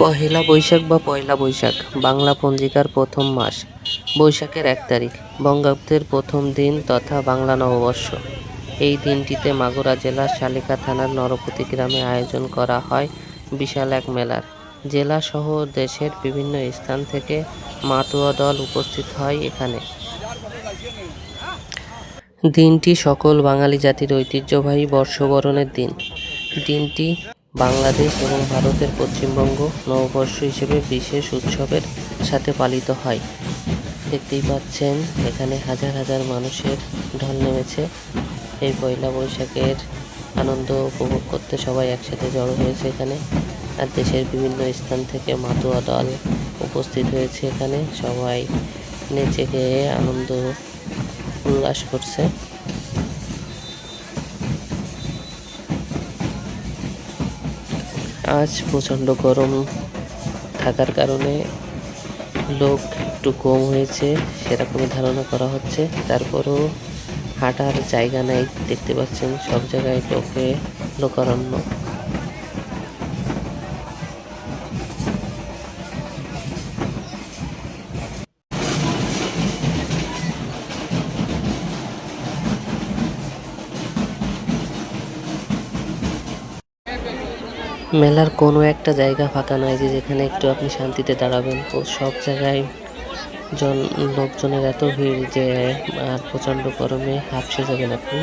পহেলা বৈশাখ বা পয়লা বৈশাখ, বাংলা পঞ্জিকার প্রথম মাস। বৈশাখের এক তারিখ, বঙ্গাব্দের প্রথম দিন তথা বাংলা নববর্ষ। এই দিনটিতে মাগুরা জেলার শালিকা থানার নরপতি গ্রামে আয়োজন করা হয় বিশাল এক মেলার। জেলাসহ দেশের বিভিন্ন স্থান থেকে মাতুয়া দল উপস্থিত হয় এখানে। দিনটি সকল বাঙালি জাতির ঐতিহ্যবাহী বর্ষবরণের দিন। দিনটি বাংলাদেশ এবং ভারতের পশ্চিমবঙ্গ নববর্ষ হিসেবে বিশেষ উৎসবের সাথে পালিত হয়। দেখতেই পাচ্ছেন, এখানে হাজার হাজার মানুষের ঢল নেমেছে। এই পয়লা বৈশাখের আনন্দ উপভোগ করতে সবাই একসাথে জড়ো হয়েছে এখানে। আর দেশের বিভিন্ন স্থান থেকে মাতুয়া দল উপস্থিত হয়েছে এখানে। সবাই নেচে গেয়ে আনন্দ উল্লাস করছে। আজ প্রচণ্ড গরম। থাকার কারণে লোক একটু কম হয়েছে, সেরকমই ধারণা করা হচ্ছে। তারপরও হাঁটার জায়গা নাই, দেখতে পাচ্ছেন সব জায়গায় লোকে লোকারণ্য। মেলার কোনো একটা জায়গা ফাঁকা নাই যে যেখানে একটু আপনি শান্তিতে দাঁড়াবেন। ও সব জায়গায় জন লোকজনের এত ভিড় যে, আর প্রচণ্ড গরমে হাঁপসে যাবেন আপনি।